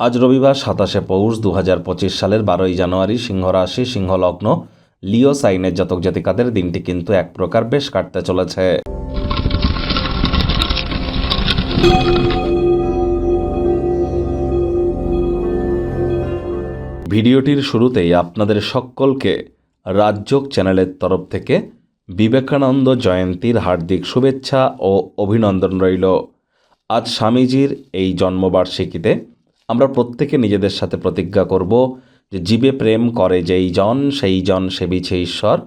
আজ রবিবার সাতাশে পৌষ দু হাজার পঁচিশ সালের বারোই জানুয়ারি সিংহ রাশি সিংহ লগ্ন লিও সাইনের জাতক জাতিকাদের দিনটি কিন্তু এক প্রকার বেশ কাটতে চলেছে। ভিডিওটির শুরুতেই আপনাদের সকলকে রাজযোগ চ্যানেলের তরফ থেকে বিবেকানন্দ জয়ন্তীর হার্দিক শুভেচ্ছা ও অভিনন্দন রইল। আজ স্বামীজির এই জন্মবার্ষিকীতে আমরা প্রত্যেকে নিজেদের সাথে প্রতিজ্ঞা করব যে জীবে প্রেম করে যেই জন, সেই জন সেবিছে ঈশ্বর।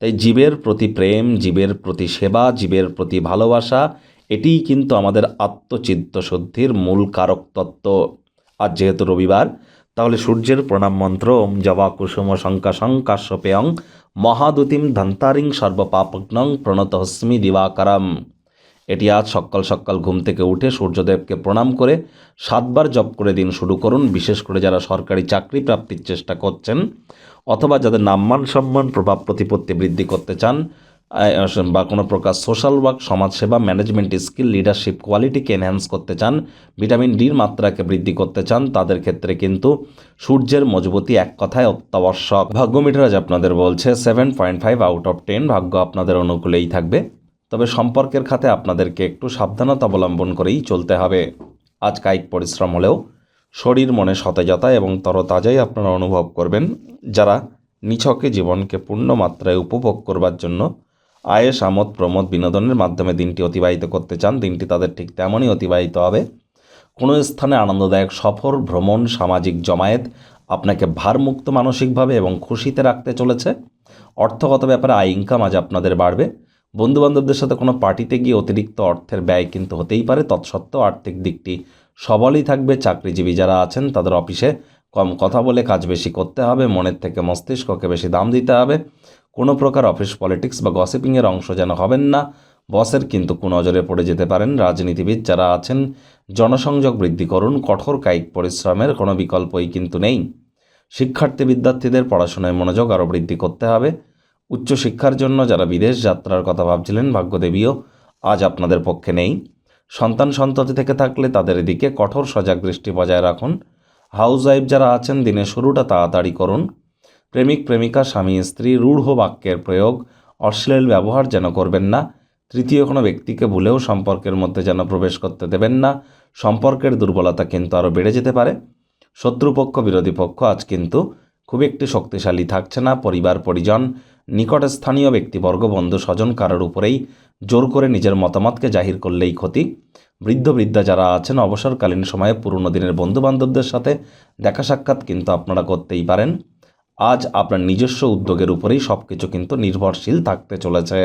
তাই জীবের প্রতি প্রেম, জীবের প্রতি সেবা, জীবের প্রতি ভালোবাসা, এটিই কিন্তু আমাদের আত্মচিত্ত শুদ্ধির মূল কারক তত্ত্ব। আজ যেহেতু রবিবার, তাহলে সূর্যের প্রণাম মন্ত্র, ওম জবা কুসুম শঙ্কাশং কাশ্যপেয়ং মহাদুতিম ধন্তারিং সর্বপাপগ্নং প্রণতহস্মি দিবাকারম। এটি আজ সকাল সকাল ঘুম থেকে উঠে সূর্যদেবকে প্রণাম করে সাতবার জপ করে দিন শুরু করুন, বিশেষ করে যারা সরকারি চাকরি প্রাপ্তির চেষ্টা করছেন অথবা যাদের নাম্মান সম্মান, প্রভাব প্রতিপত্তি বৃদ্ধি করতে চান বা কোনো প্রকার সোশ্যাল ওয়ার্ক, সমাজসেবা, ম্যানেজমেন্ট স্কিল, লিডারশিপ, কোয়ালিটিকে এনহ্যান্স করতে চান, ভিটামিন ডির মাত্রাকে বৃদ্ধি করতে চান, তাদের ক্ষেত্রে কিন্তু সূর্যের মজবুতি এক কথায় অত্যাবশ্যক। ভাগ্য মিটার আজ আপনাদের বলছে seven point five out of ten ভাগ্য আপনাদের অনুকূলেই থাকবে। তবে সম্পর্কের খাতে আপনাদেরকে একটু সাবধানতা অবলম্বন করেই চলতে হবে। আজ কায়িক পরিশ্রম হলেও শরীর মনে সতেজতা এবং তরতাজাই আপনারা অনুভব করবেন, যারা নিছকে জীবনকে পূর্ণ মাত্রায় উপভোগ করবার জন্য আয়েস, আমোদ, প্রমোদ বিনোদনের মাধ্যমে দিনটি অতিবাহিত করতে চান, দিনটি তাদের ঠিক তেমনই অতিবাহিত হবে। কোনো স্থানে আনন্দদায়ক সফর, ভ্রমণ, সামাজিক জমায়েত আপনাকে ভারমুক্ত মানসিকভাবে এবং খুশিতে রাখতে চলেছে। অর্থগত ব্যাপারে আয় ইনকাম আজ আপনাদের বাড়বে। বন্ধুবান্ধবদের সাথে কোনো পার্টিতে গিয়ে অতিরিক্ত অর্থের ব্যয় কিন্তু হতেই পারে। তৎসত্ত্বেও আর্থিক দিকটি সবলই থাকবে। চাকরিজীবী যারা আছেন, তাদের অফিসে কম কথা বলে কাজ বেশি করতে হবে, মনের থেকে মস্তিষ্ককে বেশি দাম দিতে হবে। কোনো প্রকার অফিস পলিটিক্স বা গসিপিংয়ের অংশ যেন হবেন না। বসের কিন্তু কুনজরে পড়ে যেতে পারেন। রাজনীতিবিদ যারা আছেন, জনসংযোগ বৃদ্ধি করুন। কঠোর কায়িক পরিশ্রমের কোনো বিকল্পই কিন্তু নেই। শিক্ষার্থী বিদ্যার্থীদের পড়াশোনায় মনোযোগ আরও বৃদ্ধি করতে হবে। উচ্চশিক্ষার জন্য যারা বিদেশ যাত্রার কথা ভাবছিলেন, ভাগ্যদেবীও আজ আপনাদের পক্ষে নেই। সন্তান সন্ততি থেকে থাকলে তাদের দিকে কঠোর সজাগ দৃষ্টি বজায় রাখুন। হাউস ওয়াইফ যারা আছেন, দিনের শুরুটা তাড়াতাড়ি করুন। প্রেমিক, প্রেমিকা, স্বামী, স্ত্রী, রূঢ় বাক্যের প্রয়োগ, অশ্লীল ব্যবহার যেন করবেন না। তৃতীয় কোনো ব্যক্তিকে ভুলেও সম্পর্কের মধ্যে যেন প্রবেশ করতে দেবেন না। সম্পর্কের দুর্বলতা কিন্তু আরও বেড়ে যেতে পারে। শত্রুপক্ষ, বিরোধী পক্ষ আজ কিন্তু খুব একটি শক্তিশালী থাকছে না। পরিবার, পরিজন নিকটে স্থানীয় ব্যক্তিবর্গ, বন্ধু স্বজন কারোর উপরেই জোর করে নিজের মতামতকে জাহির করলেই ক্ষতি। বৃদ্ধ, বৃদ্ধা যারা আছেন, অবসরকালীন সময়ে পুরনো দিনের বন্ধুবান্ধবদের সাথে দেখা সাক্ষাৎ কিন্তু আপনারা করতেই পারেন। আজ আপনার নিজস্ব উদ্যোগের উপরেই সব কিছু কিন্তু নির্ভরশীল থাকতে চলেছে।